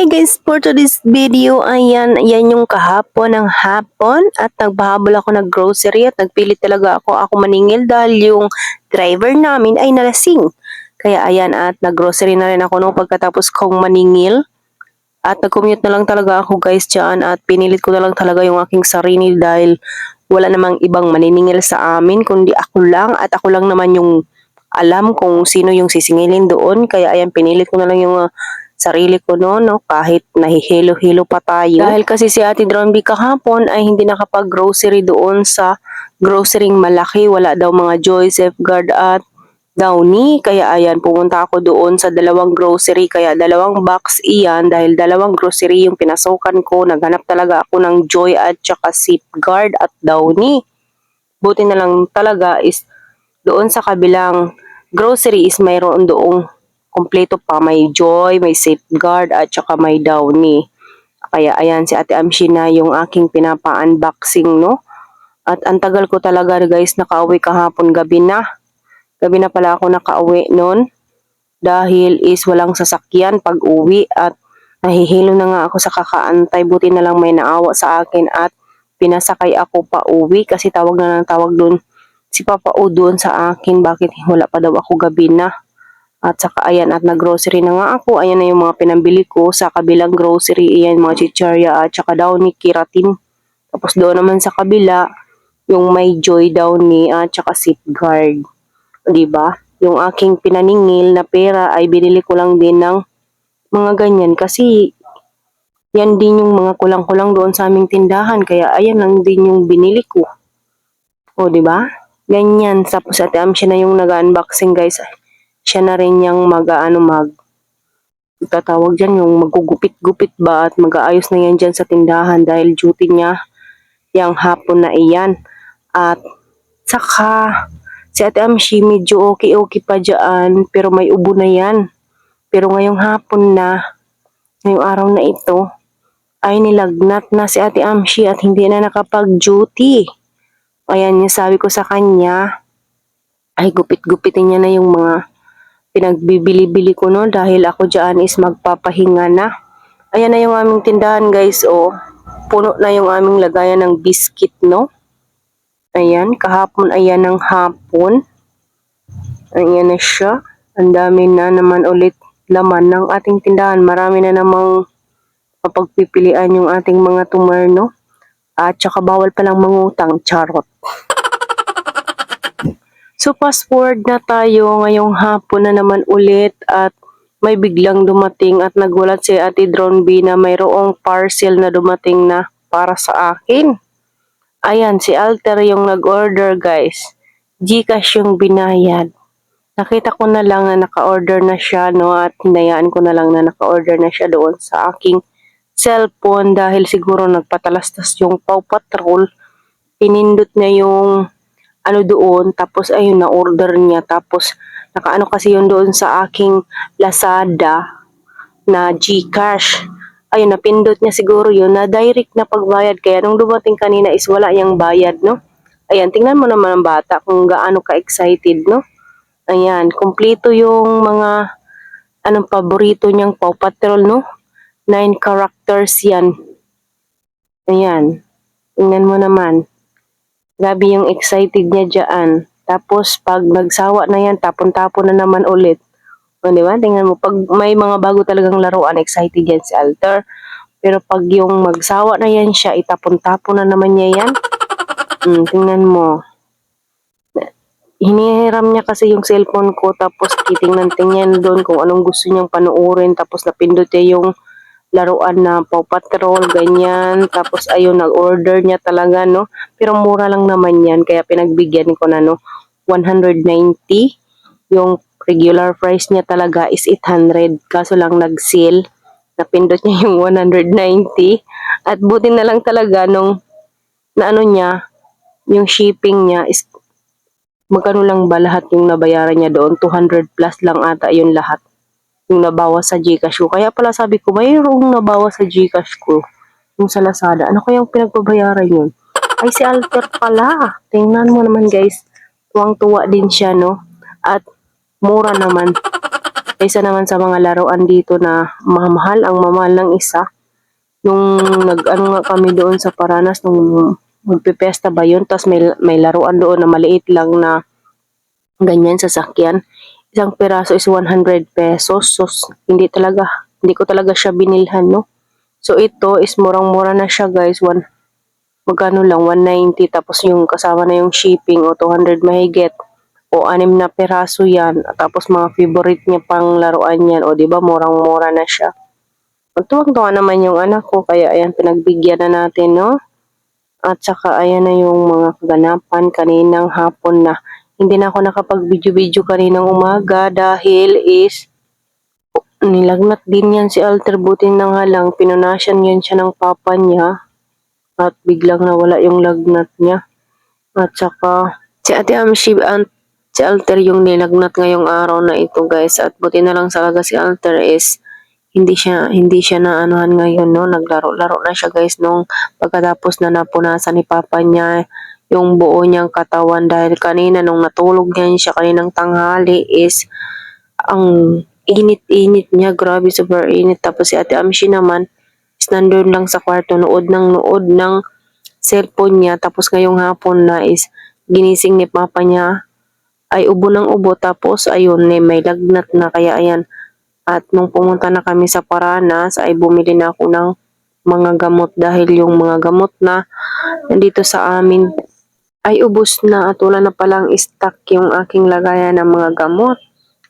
Hi guys, for today's video, ayan, ayan yung kahapon ng hapon at nagbahabol ako ng grocery at nagpilit talaga ako ako maningil dahil yung driver namin ay nalasing. Kaya ayan at naggrocery na rin ako nung pagkatapos kong maningil. At nag-commute na lang talaga ako guys dyan at pinilit ko na lang talaga yung aking sarili dahil wala namang ibang maniningil sa amin kundi ako lang at ako lang naman yung alam kung sino yung sisingilin doon. Kaya ayan, pinilit ko na lang yung uh, sarili ko no, no, kahit nahihilo-hilo pa tayo. Dahil kasi si Ate Dronby kahapon ay hindi nakapag-grocery doon sa grocerying malaki. Wala daw mga Joy, Safeguard at Downy. Kaya ayan, pumunta ako doon sa dalawang grocery. Kaya dalawang box iyan dahil dalawang grocery yung pinasukan ko. Naghanap talaga ako ng Joy at saka Safeguard at Downy. Buti na lang talaga is doon sa kabilang grocery is mayroon doong kompleto pa. May Joy, may Safeguard, at saka may Downy. Kaya ayan, si Ate Amshi na yung aking pinapa-unboxing, no? At ang tagal ko talaga guys, nakauwi kahapon gabi na. Gabi na pala ako nakauwi noon. Dahil is walang sasakyan pag uwi at nahihilo na nga ako sa kakaantay. Buti na lang may naawa sa akin at pinasakay ako pa uwi kasi tawag na ng tawag doon si Papa O doon sa akin. Bakit wala pa daw ako gabi na? At saka ayan at naggrocery na nga ako. Ayan na yung mga pinambili ko sa kabilang grocery. Ayan mga chicharia at saka downy keratin. Tapos doon naman sa kabila yung may joy downy at saka safeguard. ba? Yung aking pinaningil na pera ay binili ko lang din ng mga ganyan kasi yan din yung mga kulang-kulang doon sa aming tindahan. Kaya ayan lang din yung binili ko. O, ba? Ganyan. Tapos ate am siya na yung nag-unboxing guys siya na rin yung mag ano mag tatawag dyan yung magugupit-gupit ba at mag-aayos na yan dyan sa tindahan dahil duty niya yung hapon na iyan. At saka si Ate Amshi medyo okay-okay pa dyan pero may ubo na yan. Pero ngayong hapon na ngayong araw na ito ay nilagnat na si Ate Amshi at hindi na nakapag-duty. Ayan yung sabi ko sa kanya ay gupit-gupitin niya na yung mga pinagbibili-bili ko no dahil ako dyan is magpapahinga na. Ayan na yung aming tindahan guys oh. Puno na yung aming lagayan ng biscuit no. Ayan, kahapon ayan ng hapon. Ayan na siya. Ang dami na naman ulit laman ng ating tindahan. Marami na namang mapagpipilian yung ating mga tumerno. At saka bawal palang mangutang, charot. So fast forward na tayo ngayong hapon na naman ulit at may biglang dumating at nagulat si Ate Drone B na mayroong parcel na dumating na para sa akin. Ayan, si Alter yung nag-order guys. Gcash yung binayad. Nakita ko na lang na naka-order na siya no at hinayaan ko na lang na naka-order na siya doon sa aking cellphone dahil siguro nagpatalastas yung Paw Patrol. Pinindot niya yung ano doon, tapos ayun na order niya, tapos nakaano kasi yun doon sa aking Lazada na GCash. Ayun, napindot niya siguro yun na direct na pagbayad. Kaya nung dumating kanina is wala yung bayad, no? Ayan, tingnan mo naman ang bata kung gaano ka-excited, no? Ayan, kumpleto yung mga anong paborito niyang Paw Patrol, no? Nine characters yan. Ayan, tingnan mo naman. Grabe yung excited niya dyan. Tapos, pag nagsawa na yan, tapon-tapon na naman ulit. O, di ba? Tingnan mo, pag may mga bago talagang laruan, excited yan si Alter. Pero pag yung magsawa na yan siya, itapon-tapon na naman niya yan. Hmm, tingnan mo. Hinihiram niya kasi yung cellphone ko, tapos titingnan-tingnan doon kung anong gusto niyang panuorin. Tapos napindot niya yung laruan na Paw Patrol, ganyan. Tapos ayun, nag-order niya talaga, no? Pero mura lang naman yan, kaya pinagbigyan ko na, no? 190. Yung regular price niya talaga is 800. Kaso lang nag-sale. Napindot niya yung 190. At buti na lang talaga nung na ano niya, yung shipping niya is magkano lang ba lahat yung nabayaran niya doon? 200 plus lang ata yung lahat yung nabawas sa Gcash ko. Kaya pala sabi ko, mayroong nabawas sa Gcash ko. Yung sa Lazada. Ano kayang pinagbabayaran yun? Ay, si Alter pala. Tingnan mo naman guys. Tuwang-tuwa din siya, no? At mura naman. Isa naman sa mga laruan dito na mamahal, ang mamahal ng isa. Nung nag-ano nga kami doon sa Paranas, nung magpipesta ba yun, tapos may, may laruan doon na maliit lang na ganyan sasakyan. Isang peraso is 100 pesos. So, hindi talaga, hindi ko talaga siya binilhan, no? So, ito is murang-mura na siya, guys. One, magkano lang, 190. Tapos yung kasama na yung shipping o 200 mahigit. O anim na peraso yan. Tapos mga favorite niya pang laruan yan. O, ba murang-mura na siya. Magtuwang-tuwa naman yung anak ko. Kaya ayan, pinagbigyan na natin, no? At saka ayan na yung mga kaganapan kaninang hapon na hindi na ako nakapag-video-video kaninang umaga dahil is nilagnat din yan si Alter. Buti na nga lang pinunasyan yan siya ng papa niya at biglang nawala yung lagnat niya. At saka si Ate Amshi at si Alter yung nilagnat ngayong araw na ito guys. At buti na lang talaga si Alter is hindi siya hindi siya na anuhan ngayon no? Naglaro-laro na siya guys nung pagkatapos na napunasan ni papa niya yung buo niyang katawan dahil kanina nung natulog niya siya kaninang tanghali is ang init-init niya. Grabe super init. Tapos si Ate Amshi naman is nandun lang sa kwarto nood ng nood ng cellphone niya. Tapos ngayong hapon na is ginising ni papa niya ay ubo ng ubo. Tapos ayun may lagnat na. Kaya ayan at nung pumunta na kami sa Paranas ay bumili na ako ng mga gamot. Dahil yung mga gamot na nandito sa amin ay ubos na at wala na palang stock yung aking lagayan ng mga gamot.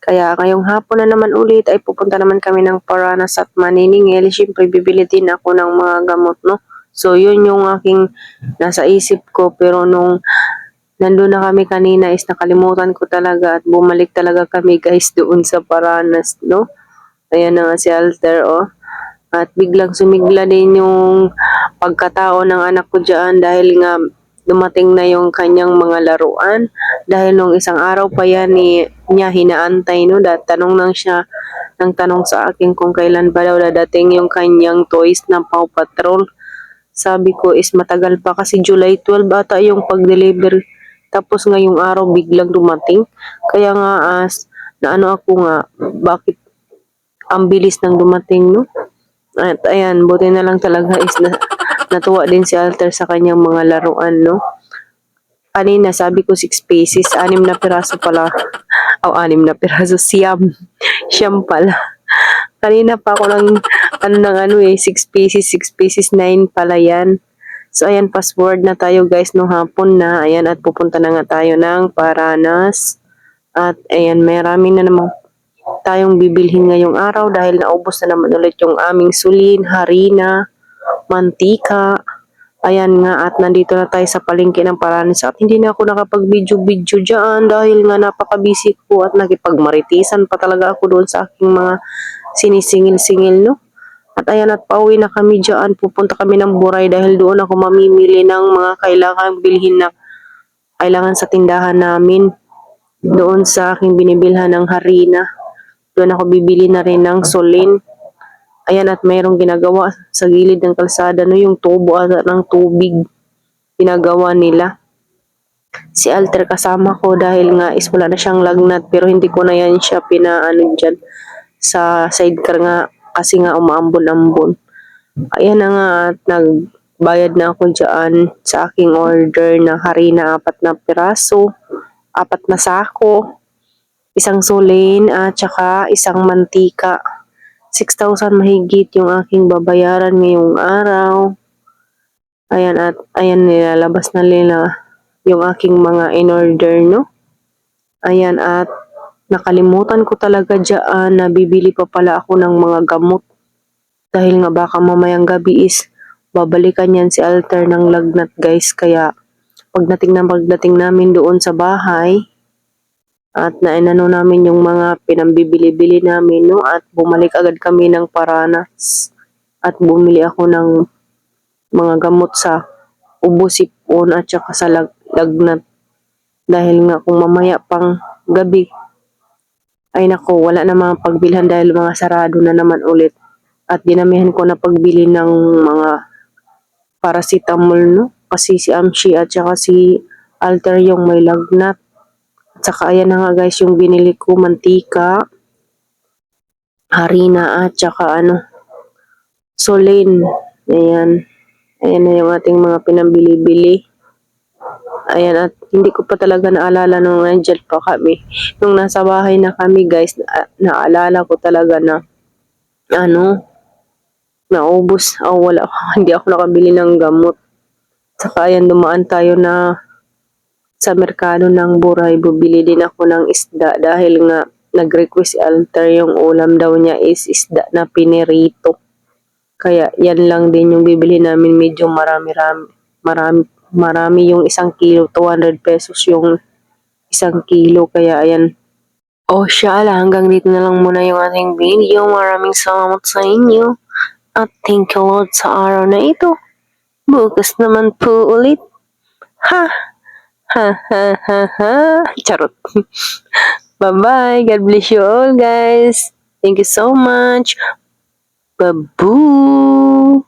Kaya ngayong hapon na naman ulit ay pupunta naman kami ng Paranas at Maniningil. Siyempre bibili din ako ng mga gamot no. So yun yung aking nasa isip ko pero nung nandun na kami kanina is nakalimutan ko talaga at bumalik talaga kami guys doon sa Paranas no. Ayan na nga si Alter, oh. At biglang sumigla din yung pagkatao ng anak ko dyan dahil nga dumating na yung kanyang mga laruan. Dahil nung isang araw pa yan ni, niya hinaantay, no? Dat, tanong lang siya ng tanong sa akin kung kailan ba daw dadating yung kanyang toys ng Paw Patrol. Sabi ko is matagal pa kasi July 12 ata yung pag-deliver. Tapos ngayong araw biglang dumating. Kaya nga as na ano ako nga, bakit ang bilis ng dumating, no? At ayan, buti na lang talaga is na, natuwa din si Alter sa kanyang mga laruan, no? Kanina, sabi ko 6 pieces, anim na piraso pala. O, anim na piraso, siyam. Siyam pala. Kanina pa ako ng, ano ng ano eh, 6 pieces, 6 pieces, 9 pala yan. So, ayan, password na tayo guys nung hapon na. Ayan, at pupunta na nga tayo ng Paranas. At ayan, may na namang tayong bibilhin ngayong araw dahil naubos na naman ulit yung aming sulin, harina, mantika. Ayan nga at nandito na tayo sa palengke ng Paranis at hindi na ako nakapag-video-video dyan dahil nga napaka-busy ko at nakipagmaritisan pa talaga ako doon sa aking mga sinisingil-singil no. At ayan at pauwi na kami dyan. Pupunta kami ng Buray dahil doon ako mamimili ng mga kailangan bilhin na kailangan sa tindahan namin. Doon sa aking binibilhan ng harina. Doon ako bibili na rin ng solin. Ayan at mayroong ginagawa sa gilid ng kalsada no yung tubo at ng tubig pinagawa nila. Si Alter kasama ko dahil nga is wala na siyang lagnat pero hindi ko na yan siya pinaano dyan sa sidecar nga kasi nga umaambon-ambon. Ayan na nga at nagbayad na ako dyan sa aking order ng harina apat na piraso, apat na sako, isang sulin at saka isang mantika. 6,000 mahigit yung aking babayaran ngayong araw. Ayan at ayan nilalabas na nila yung aking mga in-order, no? Ayan at nakalimutan ko talaga dyan na bibili pa pala ako ng mga gamot. Dahil nga baka mamayang gabi is babalikan yan si Alter ng lagnat guys. Kaya pagdating na pagdating namin doon sa bahay, at nainano namin yung mga pinambibili-bili namin no? At bumalik agad kami ng Paranas. At bumili ako ng mga gamot sa ubo sipon at saka sa lag lagnat. Dahil nga kung mamaya pang gabi ay nako wala na mga pagbilhan dahil mga sarado na naman ulit. At dinamihan ko na pagbili ng mga paracetamol no? Kasi si Amshi at saka si Alter yung may lagnat at saka ayan na nga guys yung binili ko mantika. harina at saka ano, solin. Ayan. Ayan na yung ating mga pinambili-bili. Ayan, at hindi ko pa talaga naalala nung nandyan pa kami. Nung nasa bahay na kami, guys, na, naalala ko talaga na, ano, naubos. Oh, wala, hindi ako nakabili ng gamot. Saka ayan, dumaan tayo na sa merkado ng Buray. Bubili din ako ng isda dahil nga nag-request Alter yung ulam daw niya is isda na pinirito. Kaya yan lang din yung bibili namin medyo marami-rami. Marami, marami yung isang kilo. 200 pesos yung isang kilo. Kaya ayan. O siya, ala, hanggang dito na lang muna yung ating video. Maraming salamat sa inyo. At thank you Lord sa araw na ito. Bukas naman po ulit. Ha. Charot. Bye-bye. God bless you all, guys. Thank you so much. Babu.